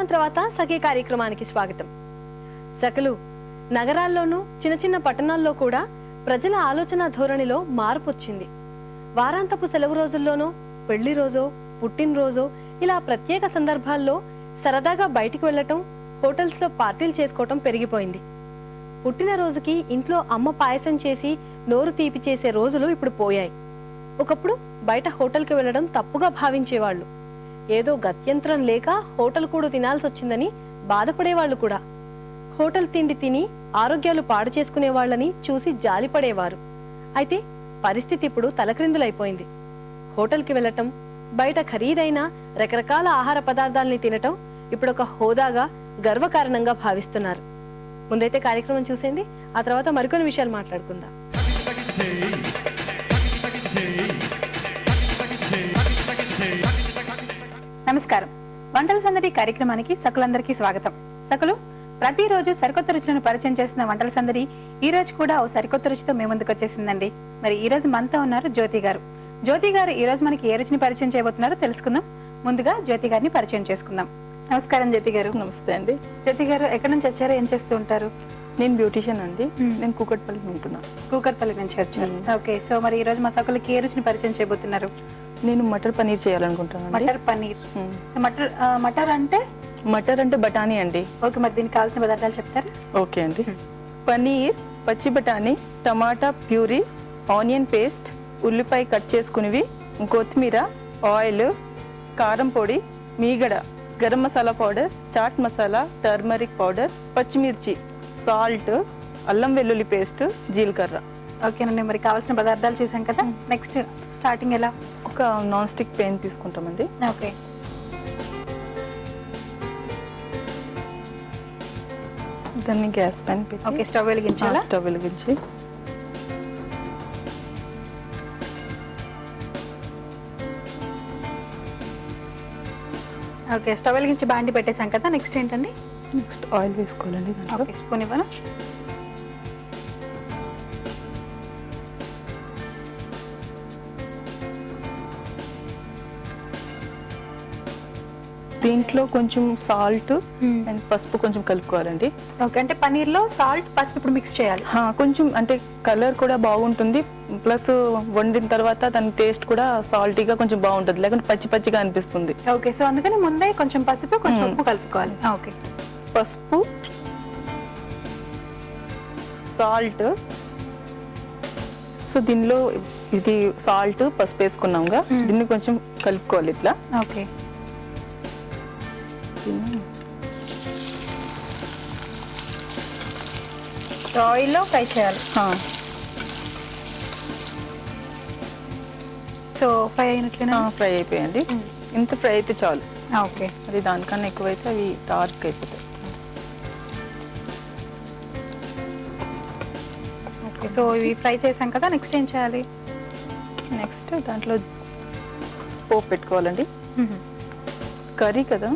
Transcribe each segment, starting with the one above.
విరామం తర్వాత సఖీ కార్యక్రమానికి స్వాగతం. సకలు నగరాల్లోనూ చిన్న చిన్న పట్టణాల్లో కూడా ప్రజల ఆలోచన ధోరణిలో మార్పు వచ్చింది. వారాంతపు సెలవు రోజుల్లోనూ పెళ్ళి రోజో పుట్టినరోజో ఇలా ప్రత్యేక సందర్భాల్లో సరదాగా బయటికి వెళ్ళటం హోటల్స్లో పార్టీలు చేసుకోవటం పెరిగిపోయింది. పుట్టినరోజుకి ఇంట్లో అమ్మ పాయసం చేసి నోరు తీపి చేసే రోజులు ఇప్పుడు పోయాయి. ఒకప్పుడు బయట హోటల్కి వెళ్ళడం తప్పుగా భావించేవాళ్ళు. ఏదో గత్యంతరం లేక హోటల్ కూడా తినాల్సి వచ్చిందని బాధపడేవాళ్ళు కూడా. హోటల్ తిండి తిని ఆరోగ్యాలు పాడు చేసుకునే వాళ్ళని చూసి జాలిపడేవారు. అయితే పరిస్థితి ఇప్పుడు తలక్రిందులైపోయింది. హోటల్కి వెళ్ళటం బయట ఖరీదైన రకరకాల ఆహార పదార్థాలని తినటం ఇప్పుడు ఒక హోదాగా గర్వకారణంగా భావిస్తున్నారు. ముందైతే కార్యక్రమం చూసేయండి ఆ తర్వాత మరికొన్ని విషయాలు మాట్లాడుకుందాం. నమస్కారం. వంటల సందడి కార్యక్రమానికి సకులందరికీ స్వాగతం. సకులు ప్రతిరోజు సరికొత్త రుచులను పరిచయం చేస్తున్న వంటల సందడి ఈ రోజు కూడా ఓ సరికొత్త రుచితో మేము ముందుకు వచ్చేసిందండి. మరి ఈ రోజు మనతో ఉన్నారు జ్యోతి గారు. జ్యోతి గారు ఈ రోజు మనకి ఏ రుచిని పరిచయం చేయబోతున్నారో తెలుసుకుందాం. ముందుగా జ్యోతి గారిని పరిచయం చేసుకుందాం. నమస్కారం జ్యోతి గారు. నమస్తే అండి. జ్యోతి గారు ఎక్కడి నుంచి వచ్చారో? ఏం చేస్తూ ఉంటారు? నేను బ్యూటిషియన్ అండి. నేను కూకట్పల్లి ఉంటున్నా. కూకట్పల్లి నుంచి వచ్చారు. ఓకే. సో మరి ఈ రోజు మా సకులకి ఏ రుచిని పరిచయం చేయబోతున్నారు? నేను మటర్ పనీర్ చేయాలనుకుంటున్నాను మటర్ పన్నీర్ మటర్ మటర్ అంటే? మటర్ అంటే బఠానీ అండి. ఓకే మరి దీనికి కావాల్సిన పదార్థాలు చెప్తారా? ఓకే అండి. పనీర్ పచ్చి బఠానీ టమాటా ప్యూరీ ఆనియన్ పేస్ట్ ఉల్లిపాయ కట్ చేసుకునివి కొత్తిమీర ఆయిల్ కారం పొడి మీగడ garam masala powder chaat masala turmeric powder పచ్చిమిర్చి సాల్ట్ అల్లం వెల్లుల్లి పేస్ట్ జీలకర్ర. ఓకేనండి మరి కావాల్సిన పదార్థాలు చూసాం కదా. నెక్స్ట్ స్టార్టింగ్ ఎలా? ఒక నాన్ స్టిక్ పెయిన్ తీసుకుంటామండి. ఓకే. దాన్ని గ్యాస్ పైన పెట్టి ఓకే స్టవ్ వెలిగించాలా? స్టవ్ వెలిగించి. ఓకే స్టవ్ వెలిగించి బాండి పెట్టేసాం కదా. నెక్స్ట్ ఏంటండి? నెక్స్ట్ ఆయిల్ వేసుకోవాలండి ఓకే స్పూన్ ఇవ్వను? దీంట్లో కొంచెం సాల్ట్ అండ్ పసుపు కొంచెం కలుపుకోవాలండి. ఓకే అంటే పన్నీర్లో సాల్ట్ పసుపు ఇప్పుడు మిక్స్ చేయాలి. కొంచెం అంటే కలర్ కూడా బాగుంటుంది. ప్లస్ వండిన తర్వాత దాని టేస్ట్ కూడా సాల్టీగా కొంచెం బాగుంటుంది. లేకుంటే పచ్చి పచ్చిగా అనిపిస్తుంది. ఓకే సో అందుకని ముందే కొంచెం పసుపు కొంచెం మ్మ్. ఉప్పు కలుపుకోవాలి. ఓకే పసుపు సాల్ట్. సో దీనిలో ఇది సాల్ట్ పసుపు వేసుకున్నాంగా. దీన్ని కొంచెం కలుపుకోవాలి ఇట్లా. ఓకే దీన్ని ఆయిల్లో ఫ్రై చేయాలి. సో ఫ్రై అయినట్లేనా హా, ఫ్రై అయిపోయండి మ్మ్. ఇంత ఫ్రై అయితే చాలు. ఓకే. అది దానికన్నా ఎక్కువైతే అవి డార్క్ అయిపోతాయి. ఓకే. సో ఇవి ఫ్రై చేసాం కదా నెక్స్ట్ ఏం చేయాలి? నెక్స్ట్ దాంట్లో పోపు పెట్టుకోవాలండి. కర్రీ కదా.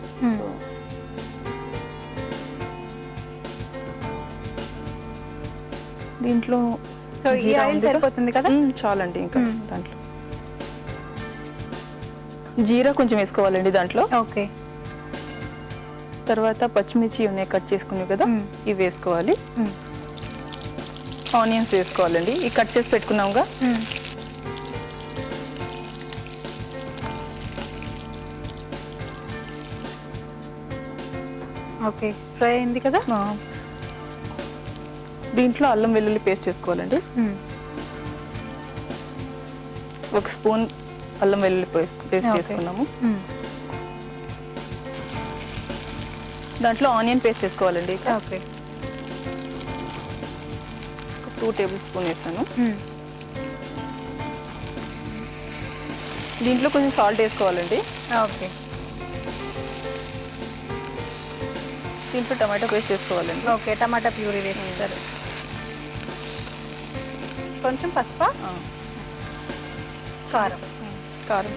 దీంట్లో సో ఈ ఆయిల్? సరిపోతుంది కదా? చాలండి ఇంకా. దాంట్లో. జీరా కొంచెం వేసుకోవాలండి దాంట్లో. ఓకే. తర్వాత పచ్చిమిర్చి ఉన్నాయి కట్ చేసుకున్నాయి కదా. ఇవి వేసుకోవాలి. ఆనియన్స్ వేసుకోవాలండి. ఈ కట్ చేసి పెట్టుకున్నాంగా. ఓకే ఫ్రై అయింది కదా. దీంట్లో అల్లం వెల్లుల్లి పేస్ట్ చేసుకోవాలండి. ఒక స్పూన్ అల్లం వెల్లుల్లి పేస్ట్. చేసుకున్నాము. దాంట్లో ఆనియన్ పేస్ట్ చేసుకోవాలండి ఓకే టూ టేబుల్ స్పూన్ వేసాను మ్మ్. దీంట్లో కొంచెం సాల్ట్ వేసుకోవాలండి ఓకే దీంట్లో టమాటో పేస్ట్ వేసుకోవాలండి ఓకే టమాటా ప్యూరీ వేసేస్తారు. కొంచెం పసుపు? కారం. కారం.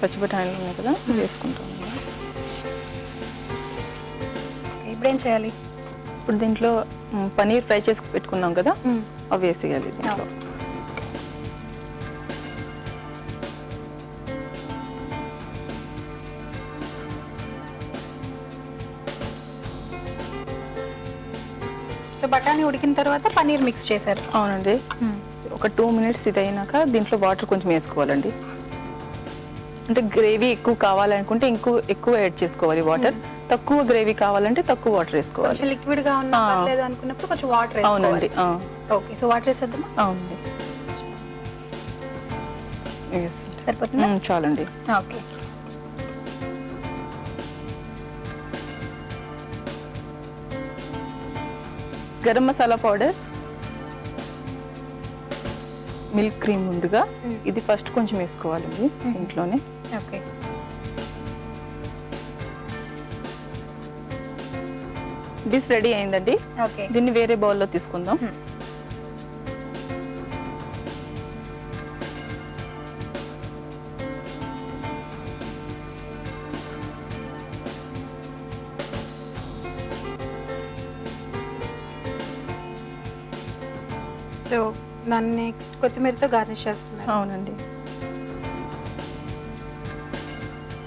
పచ్చి బఠానీలు ఉన్నాయి కదా వేసుకుంటాం ఇప్పుడు ఏం చేయాలి? ఇప్పుడు దీంట్లో పనీర్ ఫ్రై చేసి పెట్టుకున్నాం కదా అవి వేసేయాలి దీంట్లో. బఠానీ ఉడికిన తర్వాత పన్నీర్ మిక్స్ చేశారు. అవునండి. ఒక టూ మినిట్స్ ఇది అయినాక దీంట్లో వాటర్ కొంచెం వేసుకోవాలండి. అంటే గ్రేవీ ఎక్కువ కావాలనుకుంటే ఇంకో ఎక్కువ యాడ్ చేసుకోవాలి వాటర్. తక్కువ గ్రేవీ కావాలంటే తక్కువ వాటర్ వేసుకోవాలి. లిక్విడ్గా ఉన్నా. పర్లేదు అనుకున్నప్పుడు కొంచెం వాటర్ అవునండి ఓకే సో వాటర్ వేసేద్దామా? అవునండి. సరిపోతుందా? చాలండి. Okay garam masala powder milk cream ముందుగా. ఇది ఫస్ట్ కొంచెం వేసుకోవాలండి ఇంట్లోనే. ఓకే. డిష్ రెడీ అయిందండి. దీన్ని వేరే బౌల్లో తీసుకుందాం. సో దాన్ని నెక్స్ట్ కొత్తిమీరతో గార్నిష్ చేస్తున్నారు. అవునండి.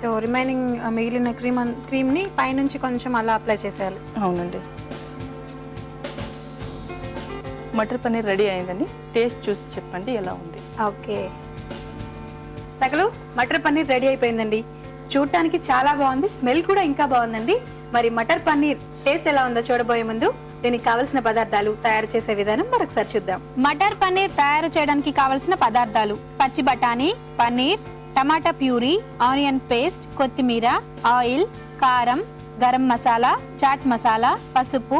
సో రిమైనింగ్ మిగిలిన క్రీమ్ క్రీమ్ని పైనుంచి కొంచెం అలా అప్లై చేసేయాలి. అవునండి. మటర్ పన్నీర్ రెడీ అయిందండి. టేస్ట్ చూసి చెప్పండి ఎలా ఉంది. ఓకే. సగలు మటర్ పన్నీర్ రెడీ అయిపోయిందండి. చూడటానికి చాలా బాగుంది స్మెల్ కూడా ఇంకా బాగుందండి. మరి మటర్ పన్నీర్ టేస్ట్ ఎలా ఉందో చూడబోయే ముందు దీనికి కావలసిన పదార్థాలు తయారు చేసే విధానం మరొకసారి చూద్దాం. మటర్ పన్నీర్ తయారు చేయడానికి కావలసిన పదార్థాలు పచ్చి బఠానీ పన్నీర్ టమాటా ప్యూరీ ఆనియన్ పేస్ట్ కొత్తిమీర ఆయిల్ కారం గరం మసాలా చాట్ మసాలా పసుపు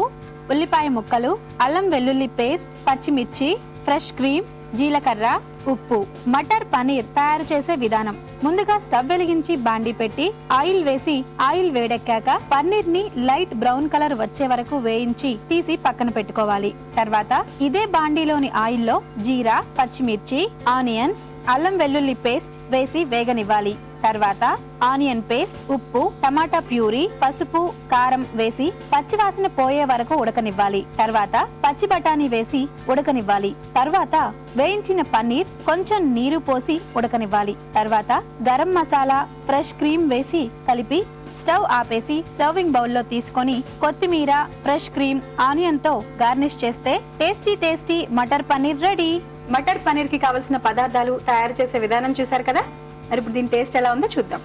ఉల్లిపాయ ముక్కలు అల్లం వెల్లుల్లి పేస్ట్ పచ్చిమిర్చి ఫ్రెష్ క్రీమ్ జీలకర్ర ఉప్పు మటర్ పనీర్ తయారు చేసే విధానం. ముందుగా స్టవ్ వెలిగించి బాండి పెట్టి ఆయిల్ వేసి ఆయిల్ వేడెక్కాక పన్నీర్ని లైట్ బ్రౌన్ కలర్ వచ్చే వరకు వేయించి తీసి పక్కన పెట్టుకోవాలి. తర్వాత ఇదే బాండీలోని ఆయిల్లో జీరా పచ్చిమిర్చి ఆనియన్స్ అల్లం వెల్లుల్లి పేస్ట్ వేసి వేగనివ్వాలి. తర్వాత ఆనియన్ పేస్ట్ ఉప్పు టమాటా ప్యూరీ పసుపు కారం వేసి పచ్చివాసన పోయే వరకు ఉడకనివ్వాలి. తర్వాత పచ్చి బఠానీ వేసి ఉడకనివ్వాలి. తర్వాత వేయించిన పన్నీర్ కొంచెం నీరు పోసి ఉడకనివ్వాలి. తర్వాత గరం మసాలా ఫ్రెష్ క్రీమ్ వేసి కలిపి స్టవ్ ఆపేసి సర్వింగ్ బౌల్లో తీసుకొని కొత్తిమీర ఫ్రెష్ క్రీమ్ ఆనియన్తో గార్నిష్ చేస్తే tasty tasty matar paneer ready. Matar పన్నీర్కి కావలసిన పదార్థాలు తయారు చేసే విధానం చూసారు కదా? మరి ఇప్పుడు దీని టేస్ట్ ఎలా ఉందో చూద్దాం.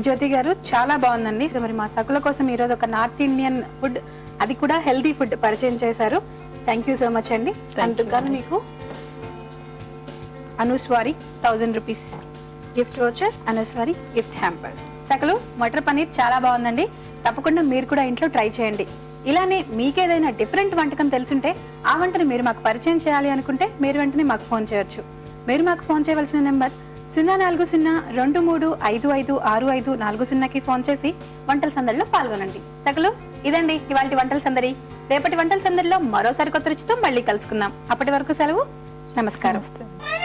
జ్యోతి గారు చాలా బాగుందండి. సో మరి మా సకుల కోసం ఈరోజు ఒక నార్త్ ఇండియన్ ఫుడ్ అది కూడా హెల్దీ ఫుడ్ పరిచయం చేశారు. థ్యాంక్ యూ సో మచ్ అండి. అందుకని మీకు అనుస్వారి థౌజండ్ రూపీస్ గిఫ్ట్ వోచర్ అనుస్వారి గిఫ్ట్ హ్యాంపర్ సకలు మటర్ పన్నీర్ చాలా బాగుందండి. తప్పకుండా మీరు కూడా ఇంట్లో ట్రై చేయండి. ఇలానే మీకేదైనా డిఫరెంట్ వంటకం తెలుసుంటే ఆ వంటని మీరు మాకు పరిచయం చేయాలి అనుకుంటే మీరు వెంటనే మాకు ఫోన్ చేయొచ్చు. మీరు మాకు ఫోన్ చేయవలసిన నెంబర్ సున్నా నాలుగు సున్నా రెండు మూడు ఐదు ఐదు ఆరు ఐదు నాలుగు సున్నాకి ఫోన్ చేసి వంటల సందడిలో పాల్గొనండి. సగలు ఇదండి ఇవాళ వంటల సందడి. రేపటి వంటల సందడిలో మరోసారి కొత్త రుచితో మళ్ళీ కలుసుకుందాం. అప్పటి వరకు సెలవు. నమస్కారం.